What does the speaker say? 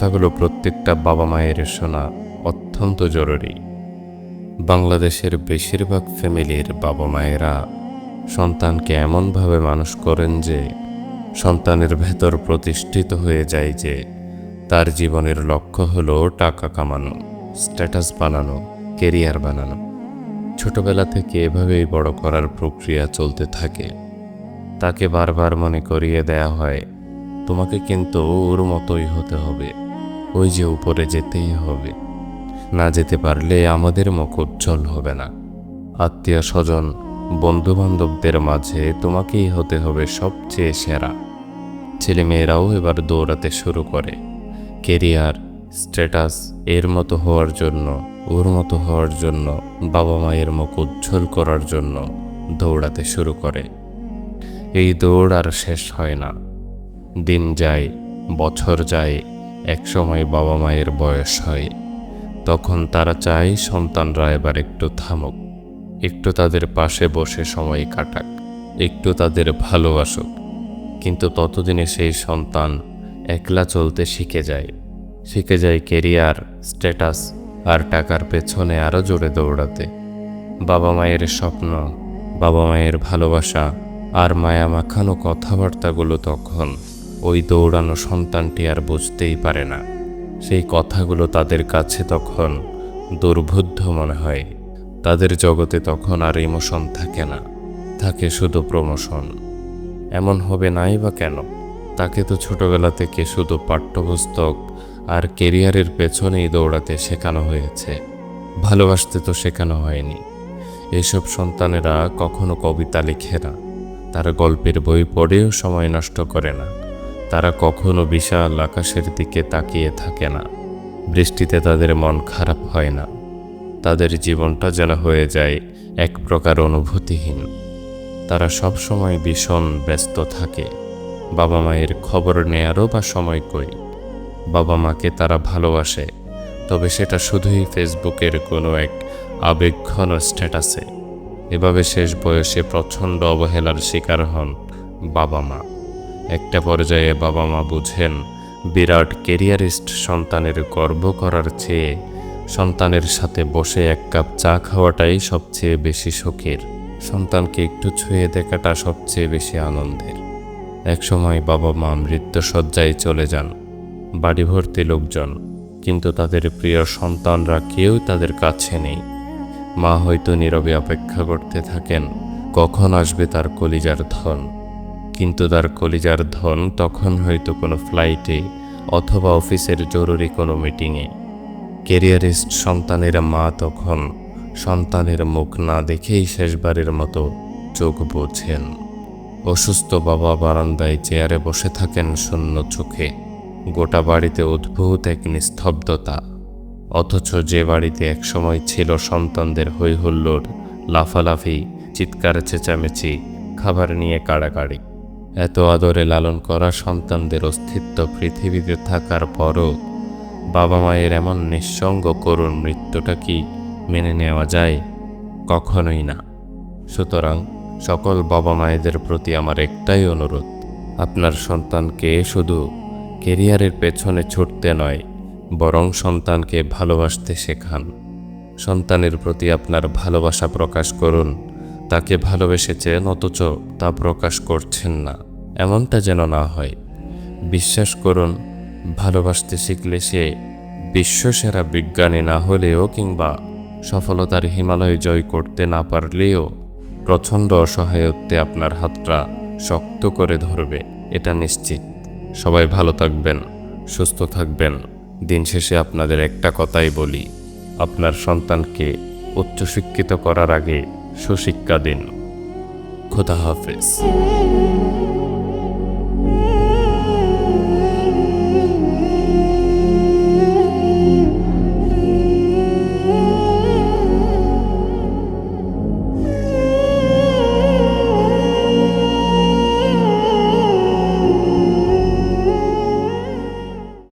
কথাগুলো প্রত্যেকটা বাবা মায়ের শোনা অত্যন্ত জরুরি। বাংলাদেশের বেশিরভাগ ফ্যামিলির বাবা মায়েরা সন্তানকে এমনভাবে মানুষ করেন যে সন্তানের ভেতর প্রতিষ্ঠিত হয়ে যায় যে তার জীবনের লক্ষ্য হলো টাকা কামানো, স্ট্যাটাস বানানো, কেরিয়ার বানানো। ছোটবেলা থেকে এভাবেই বড় করার প্রক্রিয়া চলতে থাকে। তাকে বারবার মনে করিয়ে দেয়া হয়, তোমাকে কিন্তু ওর মতোই হতে হবে। ওই যে উপরে যেতেই হবে। না যেতে পারলে আমাদের মুখ উজ্জ্বল হবে না। আত্মীয় স্বজন বন্ধু বান্ধবদের মাঝে তোমাকেই হতে হবে সবচেয়ে সেরা। ছেলেমেয়েরাও এবার দৌড়াতে শুরু করে। কেরিয়ার, স্ট্যাটাস এর মতো হওয়ার জন্য, ওর মতো হওয়ার জন্য, বাবা মায়ের মুখ উজ্জ্বল করার জন্য দৌড়াতে শুরু করে। এই দৌড় আর শেষ হয় না। দিন যায়, বছর যায় একসময় বাবা মায়ের বয়স হয়, তখন তারা চায় সন্তানরা এবার একটু থামুক, একটু তাদের পাশে বসে সময় কাটাক, একটু তাদের ভালোবাসুক। কিন্তু ততদিনে সেই সন্তান একলা চলতে শিখে যায় শিখে যায় কেরিয়ার, স্ট্যাটাস আর টাকার পেছনে আরও জোরে দৌড়াতে। বাবা মায়ের স্বপ্ন, বাবা মায়ের ভালোবাসা আর মায়া মাখানো কথাবার্তাগুলো তখন ওই দৌড়ানো সন্তানটি আর বুঝতেই পারে না। সেই কথাগুলো তাদের কাছে তখন দুর্বোধ্য মনে হয়। তাদের জগতে তখন আর ইমোশন থাকে না, থাকে শুধু প্রমোশন। এমন হবে নাই বা কেন? তাকে তো ছোটবেলা থেকে শুধু পাঠ্যপুস্তক আর কেরিয়ারের পেছনেই দৌড়াতে শেখানো হয়েছে। ভালোবাসতে তো শেখানো হয়নি। এসব সন্তানেরা কখনো কবিতা লিখে না। তারা গল্পের বই পড়েও সময় নষ্ট করে না। তারা কখনো বিশাল আকাশের দিকে তাকিয়ে থাকে না। বৃষ্টিতে তাদের মন খারাপ হয় না। তাদের জীবনটা যেন হয়ে যায় এক প্রকার অনুভূতিহীন। তারা সব সময় ভীষণ ব্যস্ত থাকে। বাবা মায়ের খবর নেয়ারও বা সময় কই? বাবা মাকে তারা ভালোবাসে, তবে সেটা শুধুই ফেসবুকের কোনো এক আবেগঘন স্ট্যাটাসে। এভাবে শেষ বয়সে প্রচণ্ড অবহেলার শিকার হন বাবা মা। একটা পর্যায়ে বাবা মা বুঝেন, বিরাট কেরিয়ারিস্ট সন্তানের গর্ব করার চেয়ে সন্তানের সাথে বসে এক কাপ চা খাওয়াটাই সবচেয়ে বেশি সুখের সন্তানকে একটু ছুঁয়ে দেখাটা সবচেয়ে বেশি আনন্দের। একসময় বাবা মা মৃত্যুসজ্জায় চলে যান বাড়ি ভর্তি লোকজন, কিন্তু তাদের প্রিয় সন্তানরা কেউ তাদের কাছে নেই। মা হয়তো নীরবে অপেক্ষা করতে থাকেন, কখন আসবে তার কলিজার ধন? কিন্তু তার কলিজার ধন তখন হয়তো কোনো ফ্লাইটে অথবা অফিসের জরুরি কোনো মিটিংয়ে। কেরিয়ারিস্ট সন্তানের মা তখন সন্তানের মুখ না দেখেই শেষবারের মতো চোখ বোঝেন। অসুস্থ বাবা বারান্দায় চেয়ারে বসে থাকেন শূন্য চোখে। গোটা বাড়িতে অদ্ভুত এক নিস্তব্ধতা। অথচ যে বাড়িতে একসময় ছিল সন্তানদের হৈহুল্লোড়, লাফালাফি, চিৎকার, চেঁচামেচি, খাবার নিয়ে কাড়াকাড়ি। এত আদরে লালন করা সন্তানদের অস্তিত্ব পৃথিবীতে থাকার পরও বাবা মায়ের এমন নিঃসঙ্গ করুণ মৃত্যুটা কি মেনে নেওয়া যায়? কখনোই না। সুতরাং সকল বাবা মায়েদের প্রতি আমার একটাই অনুরোধ, আপনার সন্তানকে শুধু কেরিয়ারের পেছনে ছুটতে নয়, বরং সন্তানকে ভালোবাসতে শেখান। সন্তানের প্রতি আপনার ভালোবাসা প্রকাশ করুন। তাকে ভালোবেসেছেন, অথচ তা প্রকাশ করছেন না। এমনটা যেন না হয়। বিশ্বাস করুন, ভালোবাসতে শিখলে সে বিশ্বসেরা বিজ্ঞানী না হলেও কিংবা সফলতার হিমালয় জয় করতে না পারলেও প্রচণ্ড অসহায়ত্বে আপনার হাতটা শক্ত করে ধরবে, এটা নিশ্চিত। সবাই ভালো থাকবেন, সুস্থ থাকবেন। দিন শেষে আপনাদের একটা কথাই বলি, আপনার সন্তানকে উচ্চশিক্ষিত করার আগে সুশিক্ষা দিন। খোদা হাফেজ।